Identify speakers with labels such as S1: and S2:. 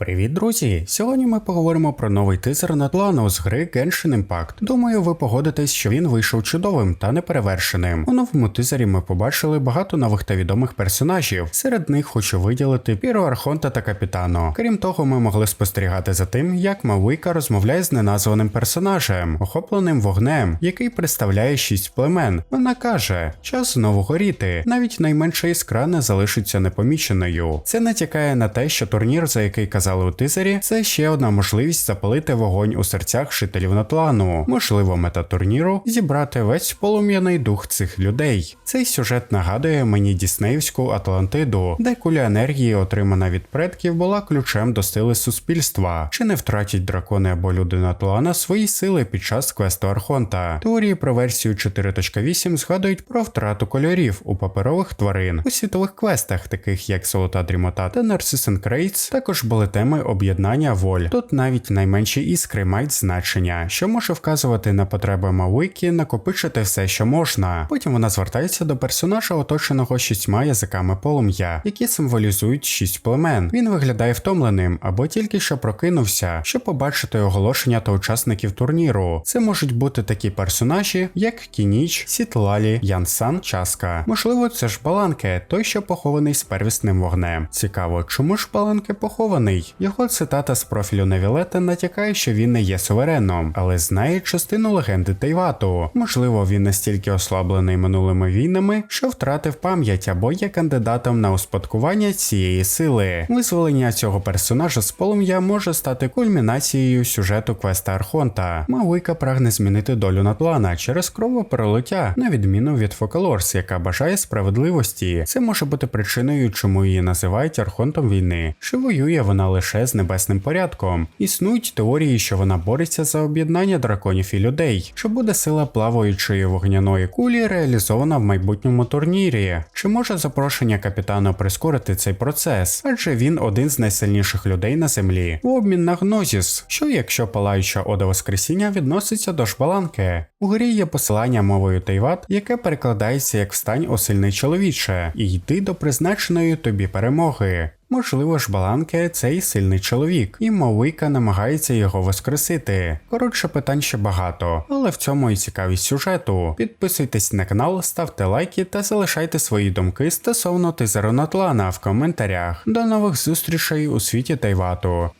S1: Привіт, друзі! Сьогодні ми поговоримо про новий тизер Натлану з гри Genshin Impact. Думаю, ви погодитесь, що він вийшов чудовим та неперевершеним. У новому тизері ми побачили багато нових та відомих персонажів. Серед них хочу виділити Піро Архонта та Капітано. Крім того, ми могли спостерігати за тим, як Мавика розмовляє з неназваним персонажем, охопленим вогнем, який представляє шість племен. Вона каже: час знову горіти. Навіть найменша іскра не залишиться непоміченою. Це натякає на те, що турнір, за який казали у тизері, це ще одна можливість запалити вогонь у серцях жителів Натлану. Можливо, мета турніру зібрати весь полум'яний дух цих людей. Цей сюжет нагадує мені Діснеївську Атлантиду, де куля енергії, отримана від предків, була ключем до сили суспільства. Чи не втратять дракони або люди Натлана свої сили під час квесту Архонта? Теорії про версію 4.8 згадують про втрату кольорів у паперових тварин у світових квестах, таких як Золота Дрімота та Narcissus Crates, також були теми об'єднання воль. Тут навіть найменші іскри мають значення, що може вказувати на потреби Мавики накопичити все, що можна. Потім вона звертається до персонажа, оточеного шістьма язиками полум'я, які символізують шість племен. Він виглядає втомленим або тільки що прокинувся, щоб побачити оголошення та учасників турніру. Це можуть бути такі персонажі, як Кініч, Сітлалі, Янсан, Часка. Можливо, це ж Баланке, той, що похований з первісним вогнем. Цікаво, чому ж Баланке похований? Його цитата з профілю Невілета натякає, що він не є сувереном, але знає частину легенди Тейвату. Можливо, він настільки ослаблений минулими війнами, що втратив пам'ять або є кандидатом на успадкування цієї сили. Визволення цього персонажа з полум'я може стати кульмінацією сюжету квеста Архонта. Мавика прагне змінити долю Натлана через кровопролиття, на відміну від Фокалорс, яка бажає справедливості. Це може бути причиною, чому її називають Архонтом війни. Чи воює вона лише з небесним порядком? Існують теорії, що вона бореться за об'єднання драконів і людей. Чи буде сила плаваючої вогняної кулі реалізована в майбутньому турнірі? Чи може запрошення капітана прискорити цей процес? Адже він один з найсильніших людей на землі. В обмін на гнозіс. Що якщо палаюча ода Воскресіння відноситься до шбаланки? У грі є посилання мовою Тейват, яке перекладається як встань о сильний чоловіче, і йди до призначеної тобі перемоги. Можливо, ж Баланке цей сильний чоловік, і Мовика намагається його воскресити. Коротше, питань ще багато, але в цьому і цікавість сюжету. Підписуйтесь на канал, ставте лайки та залишайте свої думки стосовно тизеру Натлана в коментарях. До нових зустрічей у світі Тайвату.